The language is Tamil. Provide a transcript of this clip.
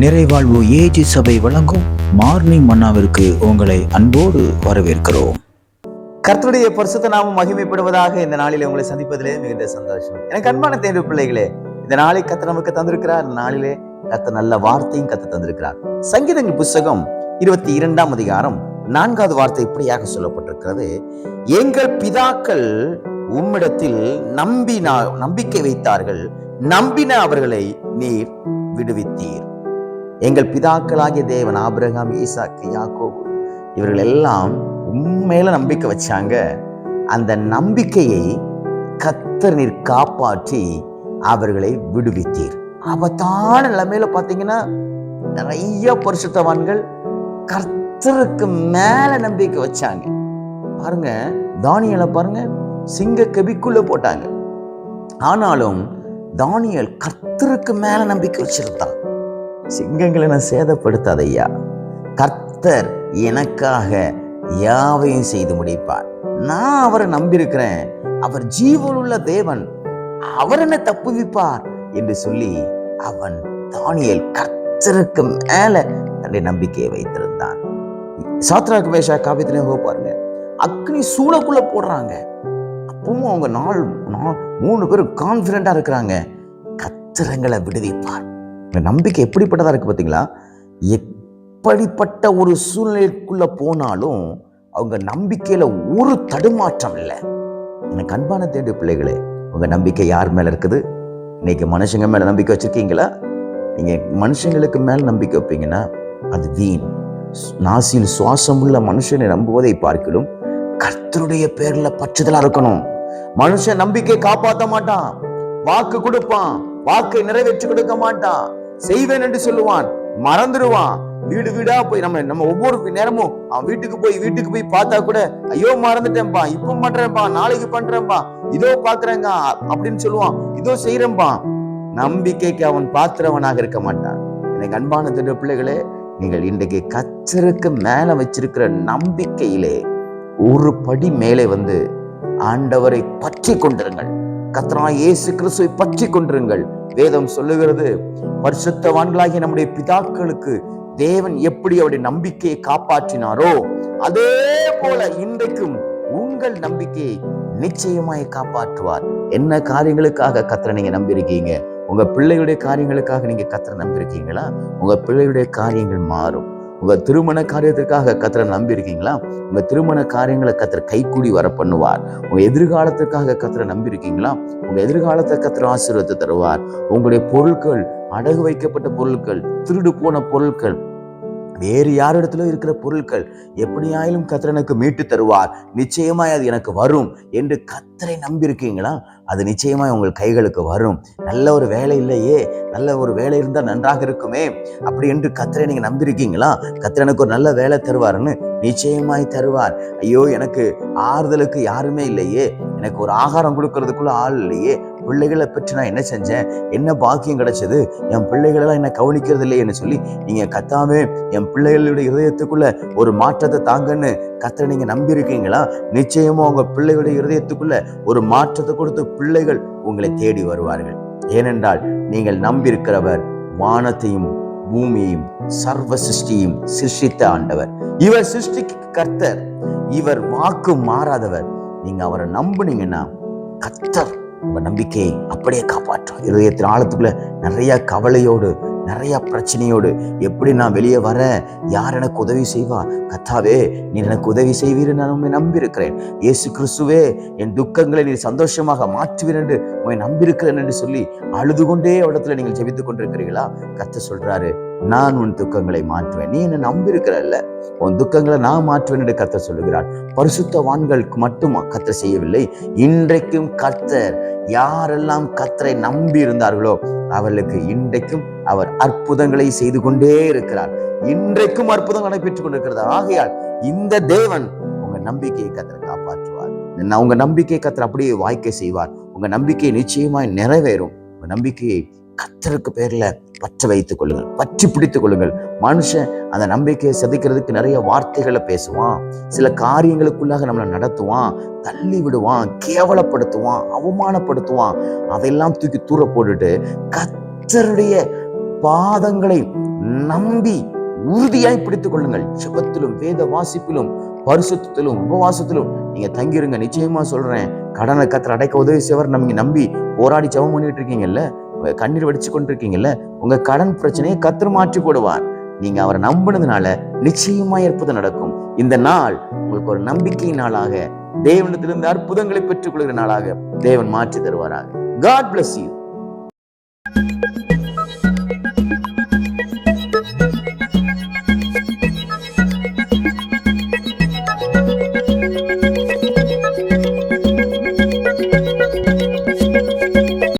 நிறைவாழ்வு ஏஜி சபை வழங்கும் மார்னிங் மன்னாவிற்கு உங்களை அன்போடு வரவேற்கிறோம். கர்த்தருடைய பரிசுத்த நாமம் மகிமைப்படுவதாக இந்த நாளில் உங்களை சந்திப்பதிலே மிகுந்த சந்தோஷம். எனக்கு அன்பான தேர்வு பிள்ளைகளே இந்த நாளை கத்த நமக்கு தந்திருக்கிறார். இந்த நாளிலே கத்த நல்ல வார்த்தையும் கத்த தந்திருக்கிறார். சங்கீதங்கள் புஸ்தகம் இருபத்தி இரண்டாம் அதிகாரம் நான்காவது வார்த்தை இப்படியாக சொல்லப்பட்டிருக்கிறது. எங்கள் பிதாக்கள் உம்மிடத்தில் நம்பினா நம்பிக்கை வைத்தார்கள். நம்பின அவர்களை நீர் விடுவித்தீர். எங்கள் பிதாக்களாகிய தேவன் ஆபிரகாம் ஈசாக்கு யாக்கோபு இவர்கள் எல்லாம் உண்மையில நம்பிக்கை வச்சாங்க. அந்த நம்பிக்கையை கத்தர் நீர் காப்பாற்றி அவர்களை விடுவித்தீர். ஆபத்தான நிலைமையில பார்த்தீங்கன்னா நிறைய பரிசுத்தவான்கள் கர்த்தருக்கு மேல நம்பிக்கை வச்சாங்க. பாருங்க தானியலை பாருங்க சிங்க கபிக்குள்ள போட்டாங்க. ஆனாலும் தானியல் கர்த்தருக்கு மேல நம்பிக்கை வச்சிருந்தான். சிங்கங்களை நான் சேதப்படுத்தாத ஐயா கர்த்தர் எனக்காக யாவையும் செய்து முடிப்பார். நான் அவரை நம்பியிருக்கிறேன். அவர் ஜீவனுள்ள தேவன். அவர் என்ன தப்புவிப்பார் என்று சொல்லி அவன் தானியல் கர்த்தருக்கு மேல தன்னுடைய நம்பிக்கையை வைத்திருந்தான். சாத்ராக் மேஷா காவியத்திலே பாருங்க. அக்னி சூளக்குள்ள போடுறாங்க. அப்பவும் அவங்க நாள் நாள் மூணு பேரும் கான்பிடண்டா இருக்கிறாங்க. கத்திரங்களை விடுவிப்பார். இந்த நம்பிக்கை எப்படிப்பட்டதா இருக்கு பார்த்தீங்களா? எப்படிப்பட்ட ஒரு சூழ்நிலைக்குள்ள போனாலும் அவங்க நம்பிக்கையில ஒரு தடுமாற்றம் இல்லை. எனக்கு அன்பான தேடு பிள்ளைகளே உங்க நம்பிக்கை யார் மேல இருக்குது? இன்னைக்கு மனுஷங்க மேல நம்பிக்கை வச்சிருக்கீங்களா? நீங்க மனுஷங்களுக்கு மேல நம்பிக்கை வைப்பீங்கன்னா அது வீண். நாசியில் சுவாசம் உள்ள மனுஷனை நம்புவதை பார்க்கலும் கர்த்தருடைய பேர்ல பற்றுதலா இருக்கணும். மனுஷன் நம்பிக்கை காப்பாத்த மாட்டான். வாக்கு கொடுப்பான். வாக்கை நிறைவேற்றி கொடுக்க மாட்டான். செய்வேன் என்று சொல்லுவான். மறந்துடுவான். வீடு வீடா போய் நம்ம நம்ம ஒவ்வொரு நேரமும் அவன் வீட்டுக்கு போய் வீட்டுக்கு போய் பார்த்தா கூட ஐயோ மறந்துட்டேன்பா இப்ப பண்றேன்பா நாளைக்கு பண்றேன்பா இதோ பாக்குறேங்க அப்படின்னு சொல்லுவான். இதோ செய்யறேன்பா நம்பிக்கைக்கு அவன் பாத்திரவனாக இருக்க மாட்டான். எனக்கு அன்பான திரு பிள்ளைகளே நீங்கள் இன்றைக்கு கச்சருக்கு மேல வச்சிருக்கிற நம்பிக்கையிலே ஒரு படி மேலே வந்து ஆண்டவரை பற்றி கொண்டிருங்கள். கத்ரா இயேசு கிறிஸ்துவை பற்றி கொண்டிருங்கள். வேதம் சொல்லுகிறது பரிசுத்தவான்களாகிய நம்முடைய பிதாக்களுக்கு தேவன் எப்படி அவருடைய நம்பிக்கையை காப்பாற்றினாரோ அதே போல இன்றைக்கும் உங்கள் நம்பிக்கையை நிச்சயமாய் காப்பாற்றுவார். என்ன காரியங்களுக்காக கத்திர நீங்க நம்பியிருக்கீங்க? உங்க பிள்ளைகளுடைய காரியங்களுக்காக நீங்க கத்திர நம்பியிருக்கீங்களா? உங்க பிள்ளைகளுடைய காரியங்கள் மாறும். உங்கள் திருமண காரியத்திற்காக கத்திர நம்பியிருக்கீங்களா? உங்கள் திருமண காரியங்களை கத்திர கைக்கூடி வர பண்ணுவார். உங்கள் எதிர்காலத்துக்காக கத்திர நம்பியிருக்கீங்களா? உங்கள் எதிர்காலத்தை கத்திர ஆசீர்வத்தை தருவார். உங்களுடைய பொருட்கள் அடகு வைக்கப்பட்ட பொருட்கள் திருடு போன பொருட்கள் வேறு யாரிடத்துல இருக்கிற பொருட்கள் எப்படியாயிலும் கத்திரனுக்கு மீட்டு தருவார். நிச்சயமாய் அது எனக்கு வரும் என்று கத்தரை நம்பியிருக்கீங்களா? அது நிச்சயமாய் உங்கள் கைகளுக்கு வரும். நல்ல ஒரு வேலை இல்லையே? நல்ல ஒரு வேலை இருந்தால் நன்றாக இருக்குமே. அப்படி என்று கத்திரை நீங்கள் நம்பியிருக்கீங்களா? கத்திரனுக்கு ஒரு நல்ல வேலை தருவாருன்னு நிச்சயமாய் தருவார். ஐயோ எனக்கு ஆறுதலுக்கு யாருமே இல்லையே. எனக்கு ஒரு ஆகாரம் கொடுக்கறதுக்குள்ள ஆள் இல்லையே. பிள்ளைகளை பற்றி நான் என்ன செஞ்சேன்? என்ன பாக்கியம் கிடைச்சது? என் பிள்ளைகளெல்லாம் என்ன கவனிக்கிறது இல்லையேன்னு சொல்லி நீங்கள் கத்தாமே என் பிள்ளைகளுடைய இதயத்துக்குள்ள ஒரு மாற்றத்தை தாங்கன்னு கத்தரை நீங்கள் நம்பியிருக்கீங்களா? நிச்சயமாக உங்கள் பிள்ளைகளுடைய இருதயத்துக்குள்ள ஒரு மாற்றத்தை கொடுத்து பிள்ளைகள் உங்களை தேடி வருவார்கள். ஏனென்றால் நீங்கள் நம்பியிருக்கிறவர் வானத்தையும் பூமியையும் சர்வ சிருஷ்டியும் சிருஷ்டித்த ஆண்டவர். இவர் சிருஷ்டிக்கு கர்த்தர். இவர் வாக்கு மாறாதவர். நீங்க அவரை நம்புனீங்கன்னா கர்த்தர் உங்க நம்பிக்கையை அப்படியே காப்பாற்றும். இருதயத்தின் ஆழத்துக்குள்ள நிறைய கவலையோடு நிறைய பிரச்சனையோடு எப்படி நான் வெளியே வர? யார் எனக்கு உதவி செய்வா? கத்தாவே நீ எனக்கு உதவி செய்வீர் நான் உண்மை நம்பியிருக்கிறேன். இயேசு கிறிஸ்துவே என் துக்கங்களை நீ சந்தோஷமாக மாற்றுவீர் என்று உண்மை நம்பியிருக்கிறேன் என்று சொல்லி அழுது கொண்டே இடத்துல நீங்கள் ஜெபித்து கொண்டிருக்கிறீர்களா? கத்த சொல்றாரு நான் உன் துக்கங்களை மாற்றுவேன். நீ என்ன நம்பியிருக்கிறல்ல. உன் துக்கங்களை நான் மாற்றுவேன் என்று கர்த்தர் சொல்லுகிறார். பரிசுத்தவான்களுக்கு மட்டும் கர்த்தர் செய்யவில்லை. இன்றைக்கும் கத்தர் யாரெல்லாம் கத்தரை நம்பி இருந்தார்களோ அவர்களுக்கு இன்றைக்கும் அவர் அற்புதங்களை செய்து கொண்டே இருக்கிறார். இன்றைக்கும் அற்புதம் நடைபெற்றுக் கொண்டிருக்கிறது. ஆகையால் இந்த தேவன் உங்க நம்பிக்கையை கத்தரை காப்பாற்றுவார். உங்க நம்பிக்கை கத்தர் அப்படியே வாய்க்கை செய்வார். உங்க நம்பிக்கை நிச்சயமாய் நிறைவேறும். உங்க நம்பிக்கையை கத்தருக்கு பேர்ல பற்ற வைத்துக் கொள்ளுங்கள். பற்றி பிடித்துக் கொள்ளுங்கள். மனுஷன் அந்த நம்பிக்கையை செதுக்கிறதுக்கு நிறைய வார்த்தைகளை பேசுவான். சில காரியங்களுக்குள்ளாக நம்மளை நடத்துவான் தள்ளி விடுவான் கேவலப்படுத்துவான் அவமானப்படுத்துவான். அதையெல்லாம் தூக்கி தூர போட்டுட்டு கத்தருடைய பாதங்களை நம்பி உறுதியாய் பிடித்துக் கொள்ளுங்கள். ஜெபத்திலும் வேத வாசிப்பிலும் பரிசுத்திலும் உபவாசத்திலும் நீங்க தங்கிருங்க. நிச்சயமா சொல்றேன் கடனை கத்திர அடைக்க உதவி செய்வர். நம்ம நம்பி போராடி ஜபம் பண்ணிட்டு இருக்கீங்கல்ல கண்ணீர் வடிச்சு கொண்டிருக்கீங்கல்ல உங்க கடன் பிரச்சனையை கத்திர மாற்றி போடுவார் நீங்க அவரை நம்பினதுனால நிச்சயமா அற்புதம் நடக்கும். இந்த நாள் உங்களுக்கு ஒரு நம்பிக்கை நாளாக தேவனிடத்திலிருந்து அற்புதங்களை பெற்றுக் கொள்கிற நாளாக தேவன் மாற்றி தருவாராக. God bless you.